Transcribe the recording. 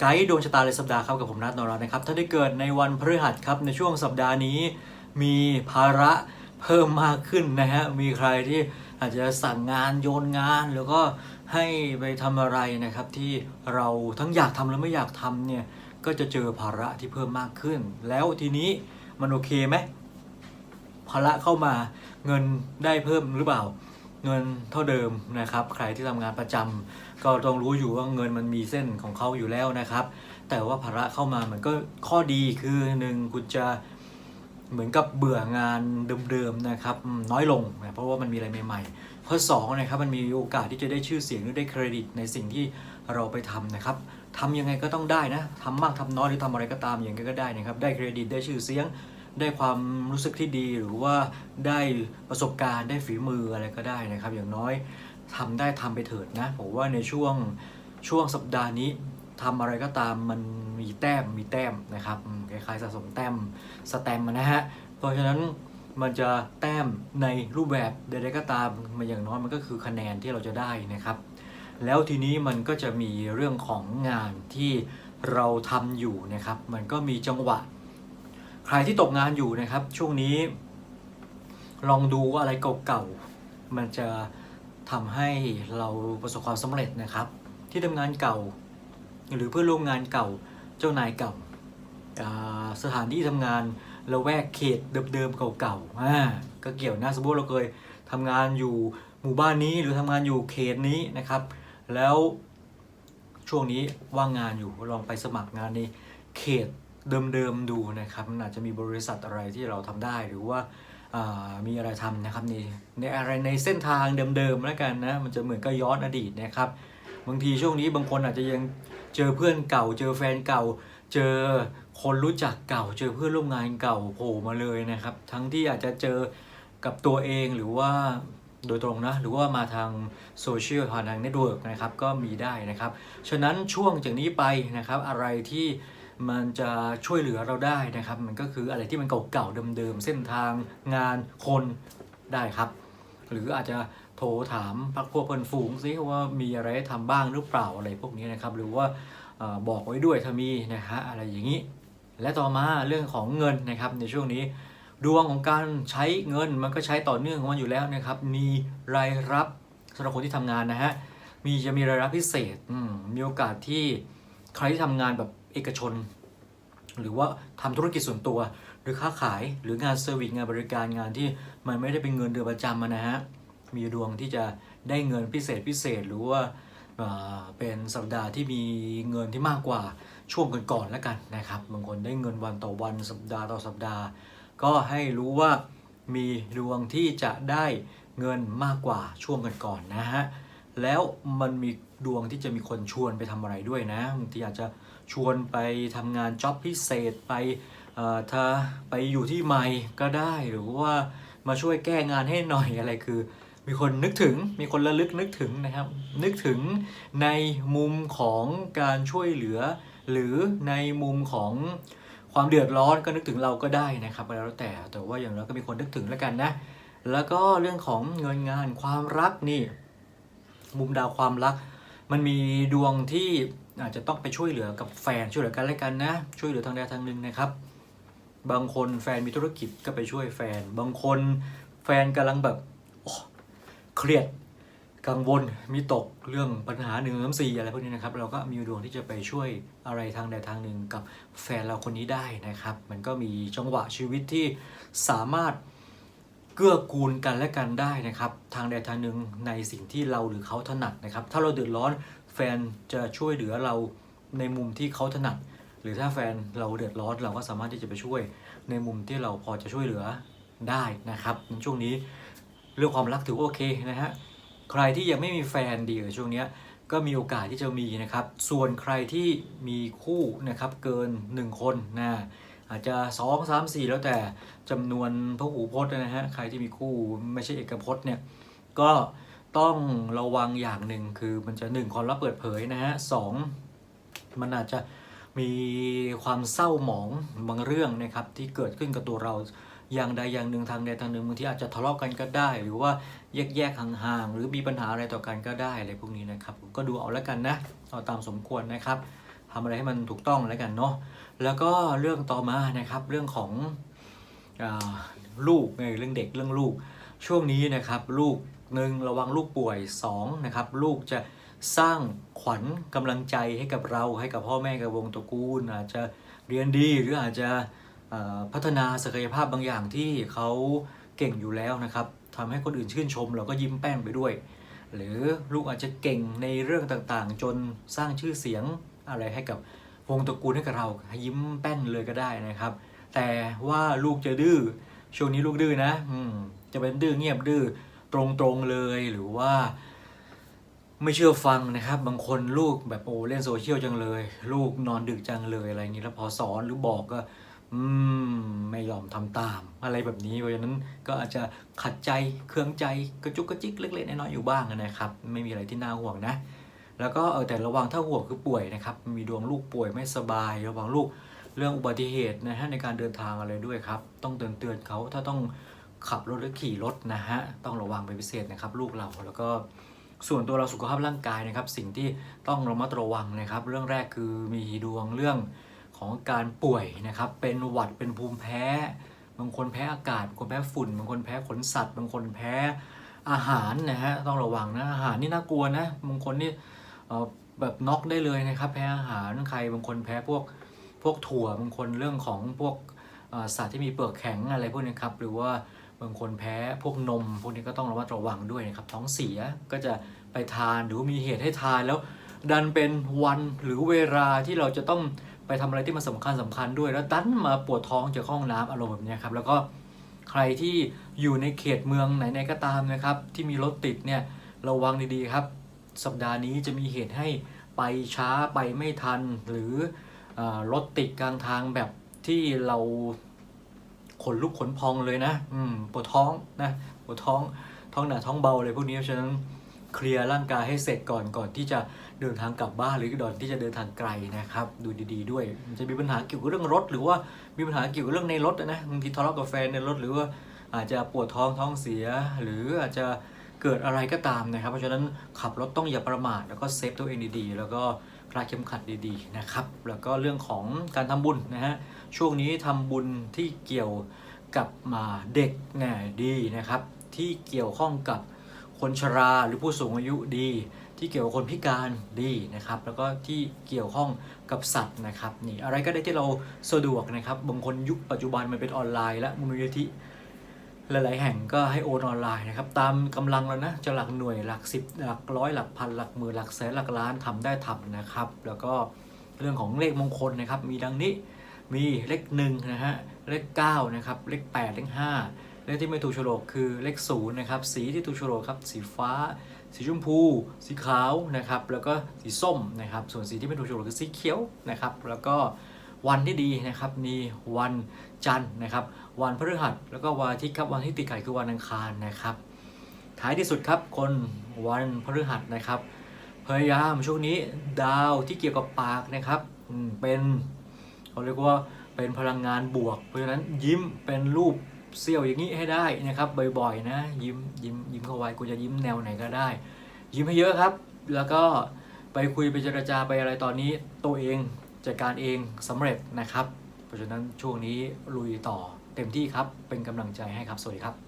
ไกด์ดวงชะตาในสัปดาห์ครับกับผมนัทนรัตน์นะครับถ้าได้เกิดในวันพฤหัสครับในช่วงสัปดาห์นี้ มีภาระเพิ่มมากขึ้นนะฮะมีใครที่อาจจะสั่งงานโยนงานแล้วก็ให้ไปทำอะไรนะครับที่เราทั้งอยากทำและไม่อยากทำเนี่ยก็จะเจอภาระที่เพิ่มมากขึ้น แล้วทีนี้มันโอเคไหมภาระเข้ามาเงินได้เพิ่มหรือเปล่า เงินเท่าเดิมนะครับ ใครที่ทำงานประจำก็ต้องรู้อยู่ว่าเงินมันมีเส้นของเขาอยู่แล้วนะครับ แต่ว่าภาระเข้ามามันก็ข้อดีคือหนึ่งคุณจะเหมือนกับเบื่องานเดิมๆนะครับน้อยลงนะเพราะว่ามันมีอะไรใหม่ๆข้อสองนะครับมันมีโอกาสที่จะได้ชื่อเสียงหรือได้เครดิตในสิ่งที่เราไปทำนะครับทำยังไงก็ต้องได้นะทำมากทำน้อยหรือทำอะไรก็ตามอย่างไงก็ได้นะครับ ได้เครดิตได้ชื่อเสียง ได้ความรู้สึกที่ดีหรือว่าได้ประสบการณ์ได้ฝีมืออะไรก็ได้นะครับ อย่างน้อยทำได้ทำไปเถิดนะผมว่าในช่วงช่วงสัปดาห์นี้ทำอะไรก็ตามมันมีแต้มมีแต้มนะครับคล้ายๆสะสมแต้มสแตมนะฮะเพราะฉะนั้นมันจะแต้มในรูปแบบใดๆก็ตามมันอย่างน้อยมันก็คือคะแนนที่เราจะได้นะครับ แล้วทีนี้มันก็จะมีเรื่องของงานที่เราทำอยู่นะครับ มันก็มีจังหวะ ใครที่ตกงานอยู่นะครับ ช่วงนี้ ลองดูว่าอะไรเก่าๆมันจะทำให้เราประสบความสำเร็จนะครับ ที่ทำงานเก่า หรือเพื่อนร่วมงานเก่าเจ้านายเก่าสถานที่ทำงานละแวกเขตเดิมๆเก่าๆก็เกี่ยวนะสมมติเราเคยทำงานอยู่หมู่บ้านนี้หรือทำงานอยู่เขตนี้นะครับ แล้วช่วงนี้ว่างงานอยู่ลองไปสมัครงานในเขต เดิมๆดูนะครับมันอาจจะมีบริษัทอะไรที่เราทำได้หรือว่าามีอะไรทำนะครับในในอะไรในเส้นทางเดิมๆแล้วกันนะมันจะเหมือนกับย้อนอดีตนะครับ บางทีช่วงนี้บางคนอาจจะยังเจอเพื่อนเก่า เจอแฟนเก่า เจอคนรู้จักเก่า เจอเพื่อนร่วมงานเก่าโผล่มาเลยนะครับ ทั้งที่อาจจะเจอกับตัวเองหรือว่าโดยตรงนะหรือว่ามาทางโซเชียลผ่านทางเน็ตเวิร์กนะครับก็มีได้นะครับ ฉะนั้นช่วงจากนี้ไปนะครับอะไรที่ มันจะช่วยเหลือเราได้นะครับ มันก็คืออะไรที่มันเก่าๆเดิมๆเส้นทางงานคนได้ครับ หรืออาจจะโทรถามพักพวกเพื่อนฝูงซิว่ามีอะไรให้ทำบ้างหรือเปล่าอะไรพวกนี้นะครับ หรือว่าบอกไว้ด้วยถ้ามีนะฮะอะไรอย่างนี้ และต่อมาเรื่องของเงินนะครับในช่วงนี้ดวงของการใช้เงินมันก็ใช้ต่อเนื่องของมันอยู่แล้วนะครับ มีรายรับสำหรับคนที่ทำงานนะฮะมีจะมีรายรับพิเศษมมีโอกาสที่ใครที่ทำงานแบบ เอกชน หรือว่าทำธุรกิจส่วนตัว หรือค้าขายหรืองานเซอร์วิสงานบริการงานที่มันไม่ได้เป็นเงินเดือนประจำนะฮะมีดวงที่จะได้เงินพิเศษพิเศษหรือว่าเป็นสัปดาห์ที่มีเงินที่มากกว่าช่วงก่อนๆแล้วกันนะครับบางคนได้เงินวันต่อวันสัปดาห์ต่อสัปดาห์ ก็ให้รู้ว่ามีดวงที่จะได้เงินมากกว่าช่วงก่อนๆนะฮะแล้วมันมีดวงที่จะมีคนชวนไปทำอะไรด้วยนะบางทีอาจจะ ชวนไปทำงานจ็อบพิเศษไปเอ่อถ้าไปอยู่ที่ใหม่ก็ได้หรือว่ามาช่วยแก้งานให้หน่อยอะไรคือ มีคนนึกถึงมีคนระลึกนึกถึงนะครับ นึกถึงในมุมของการช่วยเหลือ หรือในมุมของความเดือดร้อนก็นึกถึงเราก็ได้นะครับแล้วแต่แต่ว่าอย่างน้อยก็มีคนนึกถึงแล้วกันนะ แล้วก็เรื่องของเงินงานความรักนี่ มุมดาวความรัก มันมีดวงที่ อาจจะต้องไปช่วยเหลือกับแฟนช่วยเหลือกันและกันนะ ช่วยเหลือทางใดทางหนึ่งนะครับ บางคนแฟนมีธุรกิจก็ไปช่วยแฟน บางคนแฟนกำลังแบบโอ้เครียดกังวลมีตกเรื่องปัญหาหนึ่งน้ำสี่อะไรพวกนี้นะครับ เราก็มีดวงที่จะไปช่วยอะไรทางใดทางหนึ่งกับแฟนเราคนนี้ได้นะครับ มันก็มีจังหวะชีวิตที่สามารถ เกื้อกูลกันและกันได้นะครับ ทางใดทางหนึ่งในสิ่งที่เราหรือเขาถนัดนะครับ ถ้าเราเดือดร้อนแฟนจะช่วยเหลือเราในมุมที่เขาถนัด หรือถ้าแฟนเราเดือดร้อนเราก็สามารถที่จะไปช่วยในมุมที่เราพอจะช่วยเหลือได้นะครับในช่วงนี้เรื่องความรักถือโอเคนะฮะใครที่ยังไม่มีแฟนดีในช่วงนี้ก็มีโอกาสที่จะมีนะครับ ส่วนใครที่มีคู่นะครับเกิน 1 คนนะ อาจจะ2 3 4แล้วแต่จำนวนพหูพจน์นะฮะใครที่มีคู่ไม่ใช่เอกพจน์เนี่ยก็ต้องระวังอย่างหนึ่งคือมันจะหนึ่งความลับเปิดเผยนะฮะสองมันอาจจะมีความเศร้าหมองบางเรื่องนะครับที่เกิดขึ้นกับตัวเราอย่างใดอย่างหนึ่งทางใดทางหนึ่งบางทีอาจจะทะเลาะกันก็ได้ หรือว่าแยกแยกห่างๆหรือมีปัญหาอะไรต่อกันก็ได้อะไรพวกนี้นะครับก็ดูเอาแล้วกันนะเอาตามสมควรนะครับ ทำอะไรให้มันถูกต้องแล้วกันเนาะแล้วก็เรื่องต่อมานะครับเรื่องของอลูกเออเรื่องเด็กเรื่องลูก ช่วงนี้นะครับลูกหนึ่งระวังลูกป่วยสองนะครับลูกจะสร้างขวัญกำลังใจให้กับเราให้กับพ่อแม่กับวงตระกูล อาจจะเรียนดีหรืออาจจะพัฒนาศักยภาพบางอย่างที่เขาเก่งอยู่แล้วนะครับทำให้คนอื่นชื่นชม เราก็ยิ้มแป้นไปด้วย หรือลูกอาจจะเก่งในเรื่องต่างๆ จนสร้างชื่อเสียง อะไรให้กับวงตระกูลให้กับเรายิ้มแป้นเลยก็ได้นะครับ แต่ว่าลูกจะดื้อช่วงนี้ลูกดื้อนะอืมจะเป็นดื้อเงียบดื้อตรงๆเลยหรือว่า ไม่เชื่อฟังนะครับ บางคนลูกแบบโอ้เล่นโซเชียลจังเลย ลูกนอนดึกจังเลยอะไรอย่างนี้แล้วพอสอนหรือบอกก็อืมไม่ยอมทำตาม อะไรแบบนี้เพราะฉะนั้นก็อาจจะขัดใจเครืองใจกระจุกกระจิกเล็กๆน้อยๆอยู่บ้างนะครับ ไม่มีอะไรที่น่าห่วงนะ แล้วก็เออแต่ระวังถ้าห่วงคือป่วยนะครับ มีดวงลูกป่วยไม่สบาย ระวังลูกเรื่องอุบัติเหตุนะฮะในการเดินทางอะไรด้วยครับ ต้องเตือนเตือนเขาถ้าต้องขับรถหรือขี่รถนะฮะต้องระวังเป็นพิเศษนะครับ ลูกเราแล้วก็ส่วนตัวเราสุขภาพร่างกายนะครับ สิ่งที่ต้องระมัดระวังนะครับ เรื่องแรกคือมีดวงเรื่องของการป่วยนะครับ เป็นหวัดเป็นภูมิแพ้ บางคนแพ้อากาศบางคนแพ้ฝุ่น บางคนแพ้ขนสัตว์ บางคนแพ้อาหารนะฮะต้องระวังนะอาหารนี่น่ากลัวนะบางคนนี่ แบบน็อกได้เลยนะครับ แพ้อาหารใครบางคนแพ้พวกพวกถั่วบางคนเรื่องของพวกสัตว์ที่มีเปลือกแข็งอะไรพวกนี้ครับ หรือว่าบางคนแพ้พวกนม พวกนี้ก็ต้องระมัดระวังด้วยนะครับ ท้องเสียก็จะไปทานหรือมีเหตุให้ทานแล้ว ดันเป็นวันหรือเวลาที่เราจะต้องไปทำอะไรที่มันสำคัญสำคัญด้วย แล้วดันมาปวดท้องจากห้องน้ำอารมณ์แบบนี้ครับ แล้วก็ใครที่อยู่ในเขตเมืองไหนๆก็ตามนะครับ ที่มีรถติดเนี่ยระวังดีๆครับ สัปดาห์นี้จะมีเหตุให้ไปช้าไปไม่ทัน หรืออรถติดกลางทางแบบที่เราขนลุกขนพองเลยนะอืมปวดท้องนะปวดท้องท้องหนาท้องเบาเลยพวกนี้เพราะฉะนั้นเคลียร์ร่างกายให้เสร็จก่อนก่อนที่จะเดินทางกลับบ้านหรือก่อนที่จะเดินทางไกลนะครับ ดูดี ๆ ด้วยมันจะมีปัญหาเกี่ยวกับเรื่องรถ หรือว่ามีปัญหาเกี่ยวกับเรื่องในรถนะบางทีทะเลาะกับแฟนในรถหรือว่าอาจจะปวดท้องท้องเสีย หรืออาจจะ เกิดอะไรก็ตามนะครับ เพราะฉะนั้นขับรถต้องอย่าประมาทแล้วก็เซฟตัวเองดีๆ แล้วก็คลาดเข็มขัดดีๆนะครับแล้วก็เรื่องของการทำบุญนะฮะช่วงนี้ทำบุญที่เกี่ยวกับมาเด็กเนี่ยดีนะครับ ที่เกี่ยวข้องกับคนชราหรือผู้สูงอายุดี ที่เกี่ยวกับคนพิการดีนะครับ แล้วก็ที่เกี่ยวข้องกับสัตว์นะครับนี่อะไรก็ได้ที่เราสะดวกนะครับบางคนยุคปัจจุบันมันเป็นออนไลน์และมูลนิธิ หลาย ๆ แห่งก็ให้โอนออนไลน์นะครับ ตามกำลังแล้วนะจะหลักหน่วยหลักสิบหลักร้อยหลักพันหลักหมื่นหลักแสนหลักล้านทำได้ทำนะครับ แล้วก็เรื่องของเลขมงคลนะครับ มีดังนี้มีเลขหนึ่งนะฮะเลขเก้านะครับเลขแปดเลขห้าเลขที่ไม่ถูกโฉลกคือเลขศูนย์นะครับสีที่ถูกโฉลกครับสีฟ้า สีชมพู สีขาวนะครับแล้วก็สีส้มนะครับส่วนสีที่ไม่ถูกโฉลกคือสีเขียวนะครับแล้วก็ วันที่ดีนะครับมีวันจันทร์นะครับ วันพฤหัสแล้วก็วันอาทิตย์ครับวันที่ติดไข่คือวันอังคารนะครับ ท้ายที่สุดครับคนวันพฤหัสนะครับ พยายามช่วงนี้ดาวที่เกี่ยวกับปากนะครับเป็นเขาเรียกว่าเป็นพลังงานบวก เพราะฉะนั้นยิ้มเป็นรูปเซี่ยวอย่างนี้ให้ได้นะครับบ่อยๆนะยิ้มยิ้มยิ้มเข้าไว้กูจะยิ้มแนวไหนก็ได้ ยิ้มให้เยอะครับ แล้วก็ไปคุยไปเจรจาไปอะไรตอนนี้ตัวเอง จัดการเองสำเร็จนะครับ เพราะฉะนั้นช่วงนี้ลุยต่อเต็มที่ครับ เป็นกำลังใจให้ครับ สวัสดีครับ